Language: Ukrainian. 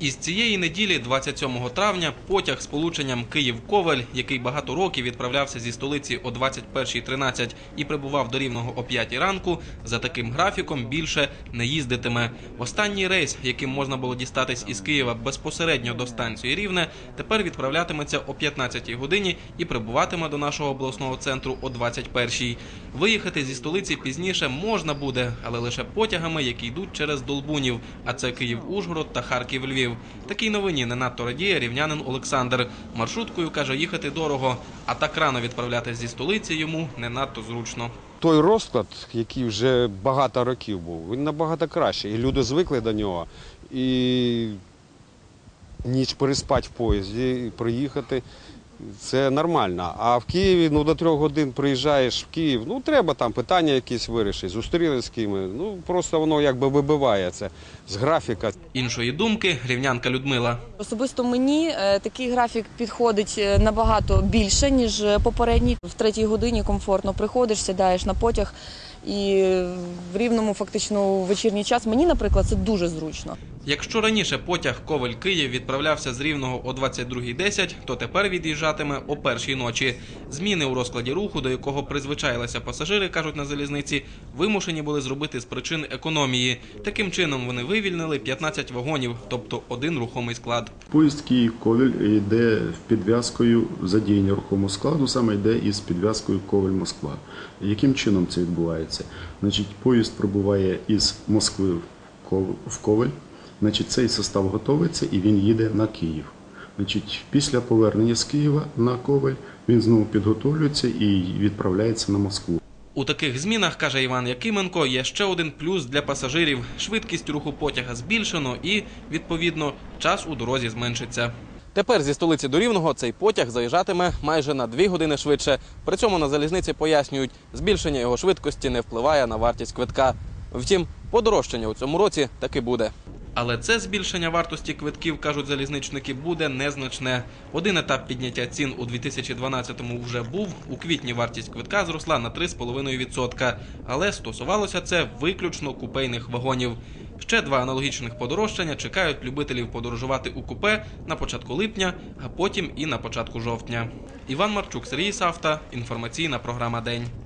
Із цієї неділі, 27 травня, потяг з полученням Київ-Ковель, який багато років відправлявся зі столиці о 21.13 і прибував до Рівного о 5 ранку, за таким графіком більше не їздитиме. Останній рейс, яким можна було дістатись із Києва безпосередньо до станції Рівне, тепер відправлятиметься о 15 годині і прибуватиме до нашого обласного центру о 21.00. Виїхати зі столиці пізніше можна буде, але лише потягами, які йдуть через Долбунів, а це Київ-Ужгород та Харків-Львів. Такій новині не надто радіє рівнянин Олександр. Маршруткою каже, їхати дорого, а так рано відправляти зі столиці йому не надто зручно. Той розклад, який вже багато років був, він набагато краще. І люди звикли до нього. І ніч переспати в поїзді, приїхати. Це нормально. А в Києві ну, до трьох годин приїжджаєш в Київ, ну треба там питання якісь вирішити, зустріли з кимось. Ну просто воно якби вибиває це з графіка. Іншої думки рівнянка Людмила. Особисто мені е, такий графік підходить е, набагато більше, ніж попередній. В третій годині комфортно приходиш, сідаєш на потяг і в рівному фактично у вечірній час. Мені, наприклад, це дуже зручно. Якщо раніше потяг Ковель-Київ відправлявся з Рівного о 22.10, то тепер від'їжджатиме о першій ночі. Зміни у розкладі руху, до якого призвичаїлися пасажири, кажуть на залізниці, вимушені були зробити з причин економії. Таким чином вони вивільнили 15 вагонів, тобто один рухомий склад. Поїзд Київ-Ковель йде в підв'язкою задіяння рухомого складу, саме йде із підв'язкою Ковель-Москва. Яким чином це відбувається? Значить, поїзд прибуває із Москви в Ков- в Ковель. Значить, цей состав готовиться і він їде на Київ. Значить, після повернення з Києва на Ковель він знову підготовлюється і відправляється на Москву. У таких змінах, каже Іван Якименко, є ще один плюс для пасажирів. Швидкість руху потяга збільшено і, відповідно, час у дорозі зменшиться. Тепер зі столиці до Рівного цей потяг заїжджатиме майже на дві години швидше. При цьому на залізниці пояснюють, збільшення його швидкості не впливає на вартість квитка. Втім, подорожчання у цьому році таки буде. Але це збільшення вартості квитків, кажуть залізничники, буде незначне. Один етап підняття цін у 2012-му вже був. У квітні вартість квитка зросла на 3,5%. Але стосувалося це виключно купейних вагонів. Ще два аналогічних подорожчання чекають любителів подорожувати у купе на початку липня, а потім і на початку жовтня. Іван Марчук, Сергій Савта. Інформаційна програма День.